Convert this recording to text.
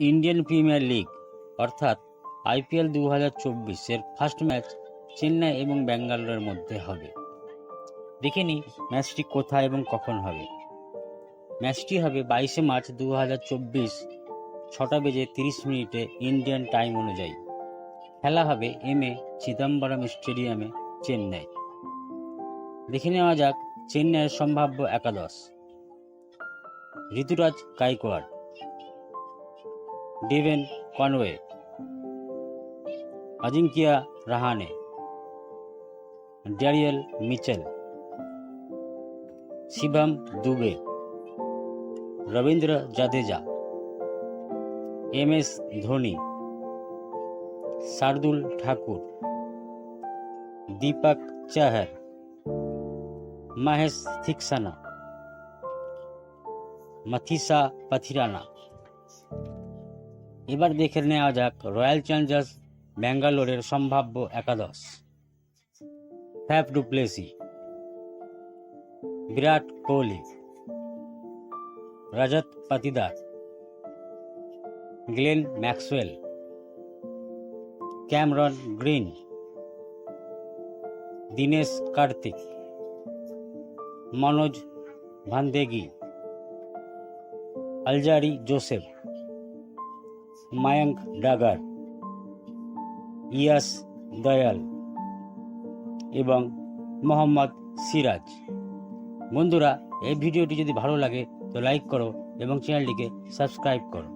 Indian premier league, অর্থাৎ IPL দু হাজার চব্বিশের ফার্স্ট ম্যাচ চেন্নাই এবং ব্যাঙ্গালোরের মধ্যে হবে। দেখে নিই ম্যাচটি কোথায় এবং কখন হবে। ম্যাচটি হবে বাইশে মার্চ দু হাজার চব্বিশ, ছটা বেজে তিরিশ মিনিটে ইন্ডিয়ান টাইম অনুযায়ী। খেলা হবে এম এ চিদম্বরম স্টেডিয়ামে চেন্নাই। দেখে নেওয়া যাক চেন্নাইয়ের সম্ভাব্য একাদশ। Rituraj Gaikwad. Devon Conway Ajinkya Rahane Daryl Mitchell Shivam Dube Ravindra Jadeja M S Dhoni Shardul Thakur Deepak Chahar Maheesh Theekshana Matheesha Pathirana এবার দেখে নেওয়া যাক রয়্যাল চ্যালেঞ্জার্স ব্যাঙ্গালোরের সম্ভাব্য একাদশ। Faf du Plessis Virat Kohli. Rajat Patidar. Glenn Maxwell. Cameron Green. Dinesh Karthik. Manoj Bhandage. Alzarri Joseph. Mayank Dagar Yash Dayal এবং মোহাম্মদ সিরাজ বন্ধুরা, এই ভিডিওটি যদি ভালো লাগে, তো লাইক করো এবং চ্যানেলটিকে সাবস্ক্রাইব করো।